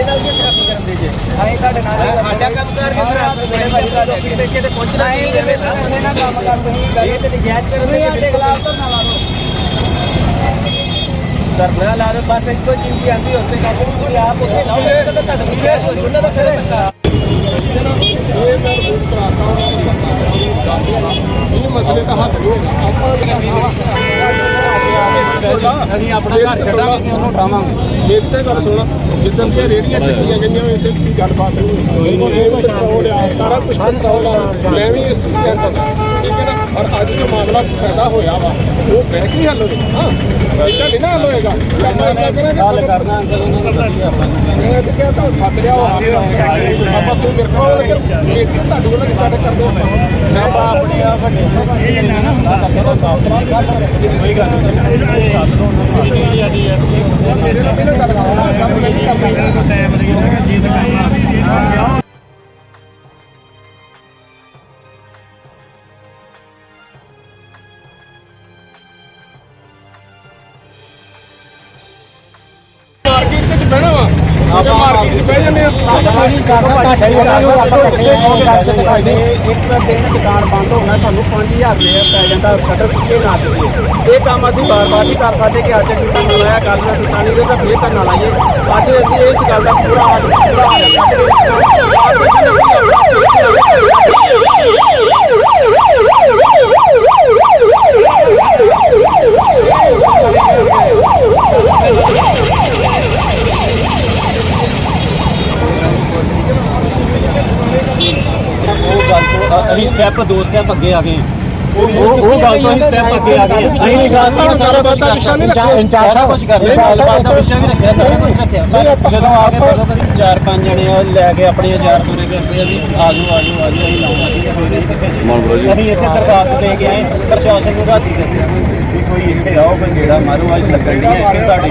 ਸਾਡੇ ਨਾਲ ਕੀ ਖਰਾਬੀ ਕਰਨ ਦੇ ਜੇ। ਅਸੀਂ ਤੁਹਾਡੇ ਨਾਲ ਸਾਡਾ ਕੰਮ ਕਰ ਕੇ ਖਰਾਬ ਮੇਰੇ ਭਾਈ ਦਾ ਲੋਕੀ ਦੇਖੇ ਤੇ ਪਹੁੰਚਣਾ ਨਹੀਂ ਦੇਵੇ ਉਹਨੇ ਨਾ ਕੰਮ ਕਰ ਤੁਸੀਂ ਗੱਲ ਤੇ ਨਜਾਇਜ਼ ਕਰਨ ਦੇ ਸਾਡੇ ਖਿਲਾਫ ਤਾਂ ਨਾ ਲਾ ਦੋ ਧਰਨਾ ਲਾ ਦੋ ਬਸ ਇੱਕੋ ਚੀਜ਼ ਹੀ ਆਂਦੀ ਉੱਤੇ ਕੰਮ ਨੂੰ ਤੁਸੀਂ ਆਪ ਉੱਥੇ ਲਾਓ ਇਹ ਤਾਂ ਤੁਹਾਡਾ ਨਜਾਇਜ਼ ਹੋ ਉਹਨਾਂ ਦਾ ਖਰੇ ਧੱਕਾ ਇਹ ਮਸਲੇ ਦਾ ਹੱਲ ਹੋਗਾ ਆਪਾਂ ਅਸੀਂ ਆਪਣਾ ਘਰ ਛੱਡਾਂਗੇ ਉਹਨੂੰ ਉਠਾਵਾਂਗੇ। ਇਹ ਤੇ ਗੱਲ ਸੁਣ ਜਿੱਦਣ ਦੀਆਂ ਰੇੜੀਆਂ ਚੱਕੀਆਂ ਗਈਆਂ ਇੱਥੇ ਕੋਈ ਗੱਲਬਾਤ ਨਹੀਂ। ਕੰਟਰੋਲ ਆ ਸਾਰਾ ਕੁਝ ਕੰਟਰੋਲ ਆ। ਮੈਂ ਵੀ ਇਸ ਚੀਜ਼ ਦਾ ਠੀਕ ਹੈ ਨਾ? ਪਰ ਅੱਜ ਜੋ ਮਾਮਲਾ ਪੈਦਾ ਹੋਇਆ ਵਾ ਉਹ ਬਹਿ ਕੇ ਹੀ ਹੱਲ ਹੋਵੇ ਹਾਂ ਇੱਦਾਂ ਨਹੀਂ ਨਾ ਹੱਲ ਹੋਏਗਾ ਆਪਾਂ ਇੱਦਾਂ ਕਰਾਂਗੇ ਹੱਲ ਕਰਨਾ ਮੈਂ ਤੇ ਕਿਹਾ ਤਾਂ ਸੱਦ ਲਿਆ ਉਹ ਆਪੇ ਆਪਾਂ ਕੋਈ ਮੇਰੇ ਕੋਲ ਇਹ ਤੁਹਾਡੇ ਕੋਲ ਸਾਡੇ ਕਰਦੇ ਆਪਾਂ ਮੈਂ ਆਪਾਂ ਆਪਣੇ ਆ ਵੱਡੇ ਇਹ ਨਾ। ਨਾ ਕੋਈ ਗੱਲ ਨਹੀਂ। ਸੱਦ ਲਓ ਮੇਰੇ ਨਾਲ ਪਹਿਲਾਂ ਗੱਲ ਕਰਨਾ ਕੰਮ ਨਹੀਂ ਕਰਨਾ ਮਾਰਕੀਟ ਆਪਾਂ ਮਾਰਕੀਟ ਬਹਿ ਜਾਂਦੇ ਆ ਦੁਕਾਨ ਬੰਦ ਹੋਣਾ ਸਾਨੂੰ 5000 ਰੁਪਏ ਪੈ ਜਾਂਦਾ ਸ਼ਟਰ ਪਿੱਛੇ ਨਾ ਦੇਈਏ ਇਹ ਕੰਮ ਅਸੀਂ ਬਾਰ-ਬਾਰ ਨਹੀਂ ਕਰ ਸਕਦੇ ਕਿ ਅੱਜ ਛੁੱਟਾ ਨਾ ਲਾਇਆ ਕੱਲ ਨੂੰ ਛੁੱਟਾ ਨਹੀਂ ਤਾਂ ਫੇਰ ਕਰਨਾ ਲਾਈਏ। ਅੱਜ ਅਸੀਂ ਇਸ ਗੱਲ ਦਾ ਪੂਰਾ ਹਾਲ ਪੂਰਾ ਹਾਲ ਉਹ ਅਸੀਂ ਸਟੈਪ ਦੋ ਸਟੈਪ ਅੱਗੇ ਆ ਗਏ ਉਹ ਉਹ ਗੱਲ ਤੋਂ ਅਸੀਂ ਸਟੈਪ ਅੱਗੇ ਆ ਗਏ ਅਸੀਂ ਗੱਲ ਤੋਂ ਸਾਰਾ ਪਤਾ ਵਿਸ਼ਾ ਨਹੀਂ ਰੱਖਿਆ ਇੰਚਾਰਜ ਸਾਹਿਬ ਕੁਝ ਕਰਦੇ ਗੱਲਬਾਤ ਦਾ ਵਿਸ਼ਾ ਵੀ ਰੱਖਿਆ ਸਾਰਾ ਕੁਝ ਰੱਖਿਆ। ਜਦੋਂ ਆ ਕੇ ਕਿ ਚਾਰ ਪੰਜ ਜਣੇ ਆ ਲੈ ਕੇ ਆਪਣੇ ਹਜ਼ਾਰ ਪੂਰੇ ਕਰਦੇ ਆ ਵੀ ਆ ਜਾਓ ਆ ਜਾਓ ਆ ਜਾਓ ਅਸੀਂ ਲਾਵਾਂਗੇ ਅਸੀਂ ਇੱਥੇ ਦਰਖਾਸਤ ਦੇ ਕੇ ਆਏ ਪ੍ਰਸ਼ਾਸਨ ਨੂੰ ਰਾਤੀ ਦੱਸਿਆ ਵੀ ਕੋਈ ਇੱਥੇ ਆਓ ਕੋਈ ਗੇੜਾ ਮਾਰੋ ਅੱਜ ਲੱਗਣ ਦੀ ਹੈ ਕਿ ਤੁਹਾਡੇ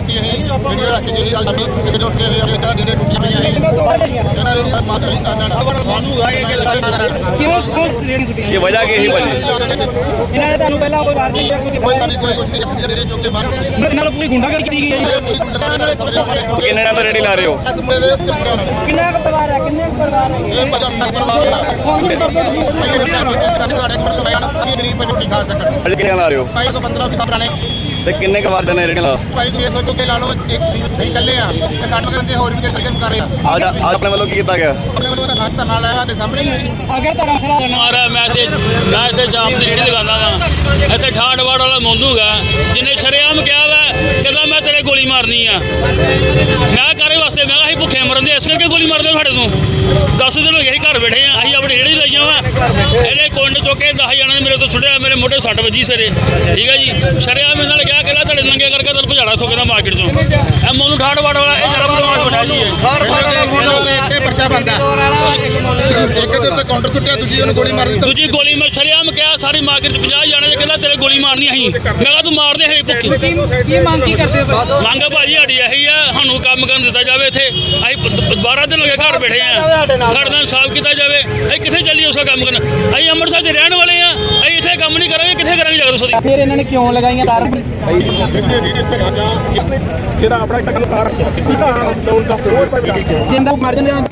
ਰਾਤੀ ਅਸੀਂ ਵੀਡੀਓ ਰੱਖ ਕੇ ਜਿਹੜੀ ਗੱਲ ਨਵੀਂ ਕਿਤੇ ਉੱਠ ਕੇ ਹੋਈ ਉਹਦੇ ਜਿਹੜੇ ਟੁੱਟੀਆਂ ਪਈਆਂ ਸੀ ਇਹਨਾਂ ਦੇ ਮਾਤਾ ਲਈ ਕਰਨਾ ਇਹ ਵਜ੍ਹਾ ਕੀ ਸੀ ਭਾਜੀ? ਇਹਨਾਂ ਨੇ ਤੁਹਾਨੂੰ ਪਹਿਲਾਂ ਕੋਈ ਵਾਰਨਿੰਗ ਜਾਂ ਕੋਈ ਕੋਈ ਕੋਈ ਕੁਝ ਨਹੀਂ ਅਸੀਂ ਜਿਹੜੇ ਚੁੱਕ ਬਾਹਰ ਨਾਲ ਪੂਰੀ ਗੁੰਡਾਗਰਦੀ ਕੀਤੀ ਗਈ ਹੈ ਨਾਲ ਦੇ ਕਿੰਨੇ ਤੋਂ ਰੇੜੀ ਲਾ ਰਹੇ ਹੋ? ਦੇ ਕਿਸ ਕਿੰਨਾ ਕੁ ਪਰਿਵਾਰ ਹੈ? ਕਿੰਨੇ ਕੁ ਪਰਿਵਾਰ ਹੈ। ਇਹ ਪਰਿਵਾਰ ਦਾ ਬਿਆਨ ਕੀ ਗਰੀਬ ਰੋਟੀ ਖਾ ਸਕਣ। ਅੱਜ ਕਿੰਨੇ ਲਾ ਰਹੇ ਹੋ? ਭਾਈ ਤੋਂ 15 ਵੀ ਪੁਰਾਣੇ ਤੇ ਕਿੰਨੇ ਕੁ ਵਾਰ ਦੇ ਨੇ ਰੇੜੀ ਲਾ ਭਾਈ ਜੀ ਇਹ ਸੋਚੋ ਕਿ ਲਾ ਲਓ ਇੱਕ ਨਹੀਂ ਇਕੱਲੇ ਆ ਤੇ ਸਾਡੇ ਵਗਰ ਦੇ ਹੋਰ ਵੀ ਜਿਹੜੇ ਕਰ ਰਹੇ ਆ। ਅੱਜ ਅੱਜ ਆਪਣੇ ਵੱਲੋਂ ਕੀ ਕੀਤਾ ਗਿਆ? ਆਪਣੇ ਵੱਲੋਂ ਤਾਂ ਨਾਚ ਧਰਨਾ ਲਾਇਆ ਸਾਡੇ ਸਾਹਮਣੇ ਹੀ ਅਗਰ ਤੁਹਾਡਾ ਮਸਲਾ ਮਾਰਾ ਮੈਂ ਤੇ ਮੈਂ ਇੱਥੇ ਜਾਮ ਦੀ ਰੇੜੀ ਲਗਾਉਂਦਾ ਵਾ ਇੱਥੇ ਠਾੜਵਾੜ ਵਾਲਾ ਮੋਂਦੂਗਾ ਜਿਹਨੇ ਸ਼ਰੇਆਮ ਕਿਹਾ ਵਾ ਕਹਿੰਦਾ ਮੈਂ ਤੇਰੇ ਗੋਲੀ ਮਾਰਨੀ ਆ। ਮੈਂ ਕਰੇ ਵਾਸਤੇ? ਮੈਂ ਕਿਹਾ ਅਸੀਂ ਭੁੱਖੇ ਮਰਨ ਦੇ ਇਸ ਕਰਕੇ ਗੋਲੀ ਮਾਰਦੇ ਸਾਡੇ ਤੋਂ। 10 ਦਿਨ ਹੋ ਗਏ ਅਸੀਂ ਘਰ ਬੈਠੇ ਆ ਅਸੀਂ ਆਪਣੀ ਰੇੜੀ ਲਾਈਆਂ ਵਾ ਇਹਨੇ ਕੁੰਡ ਚੁੱਕ ਕੇ 10 ਜਣਾਂ ਨੇ ਮੇਰੇ ਤੋਂ ਛੁੱਟਿਆ ਮੇਰੇ ਮੋਢੇ ਸੱਟ ਵੱਜੀ ਸਿਰੇ। ਠੀਕ ਹੈ ਜੀ? ਸ਼ਰੇਆਮ ਇਹਨਾਂ ਨੇ ਕਿਹਾ ਕਿ ਲੈ ਤੁਹਾਡੇ ਨੰਗੇ ਕਰਕੇ ਤੁਹਾਨੂੰ ਭਜਾੜਾ ਸੋ ਕਹਿੰਦਾ ਮਾਰਕੀਟ ਚੋਂ। ਇਹ ਮੋਨੂ ਠਾੜਵਾੜ ਵਾਲਾ ਇਹ ਜਰਾ ਬਦਮਾਸ਼ ਬਣਿਆ ਜੀ ਇਹ। ਖਰਚਾ ਬੰਦਾ? ਇੱਕ ਦੇ ਉੱਤੇ ਕਾਊਂਟਰ ਸੁੱਟਿਆ ਤੁਸੀਂ ਉਹਨੂੰ ਗੋਲੀ ਮਾਰ ਦਿੱਤੀ। ਦੂਜੀ ਗੋਲੀ ਮੈਂ ਸ਼ਰਿਆਮ ਕਿਹਾ ਸਾਰੀ ਮਾਰਕੀਟ 'ਚ 50 ਜਾਣੇ ਤੇ ਕਹਿੰਦਾ ਤੇਰੇ ਗੋਲੀ ਮਾਰਨੀ ਅਸੀਂ। ਮੈਂ ਕਿਹਾ ਤੂੰ ਮਾਰਦੇ ਹੈ ਭੁੱਖੀ। ਕੀ ਮੰਗ ਕੀ ਕਰਦੇ ਹੋ ਮੰਗ ਭਾਜੀ ਸਾਡੀ ਇਹੀ ਆ ਸਾਨੂੰ ਕੰਮ ਕਰਨ ਦਿੱਤਾ ਜਾਵੇ ਇੱਥੇ। ਅਸੀਂ 12 ਦਿਨ ਹੋ ਗਏ ਘਰ ਬੈਠੇ ਆ। ਸਾਡੇ ਨਾਲ। ਸਾਫ਼ ਕੀਤਾ ਜਾਵੇ। ਅਸੀਂ ਕਿੱਥੇ ਚੱਲੀਏ ਉਸਾ ਕੰਮ ਕਰਨ? ਅਸੀਂ ਅੰਮ੍ਰਿਤਸਰ ਦੇ ਰਹਿਣ ਵਾਲੇ ਆ। ਅਸੀਂ ਇੱਥੇ ਕੰਮ ਨਹੀਂ ਕਰਾਂਗੇ ਕਿੱਥੇ ਕਰਾਂਗੇ ਜਗਰ ਉਸਦੀ ਫਿਰ ਇਹਨਾਂ ਨੇ ਕਿਉਂ ਲਗਾਈਆਂ ਤਾਰਾਂ? ਜਿਹੜਾ ਆਪਣਾ ਟੱਕਰ ਤਾਰ ਕਿਹਦਾ ਲੋਨ ਦਾ ਕੋਈ ਪਰ ਨਹੀਂ ਕਿਉਂ ਜਿੰਦਾ ਮਰ ਜਾਂਦੇ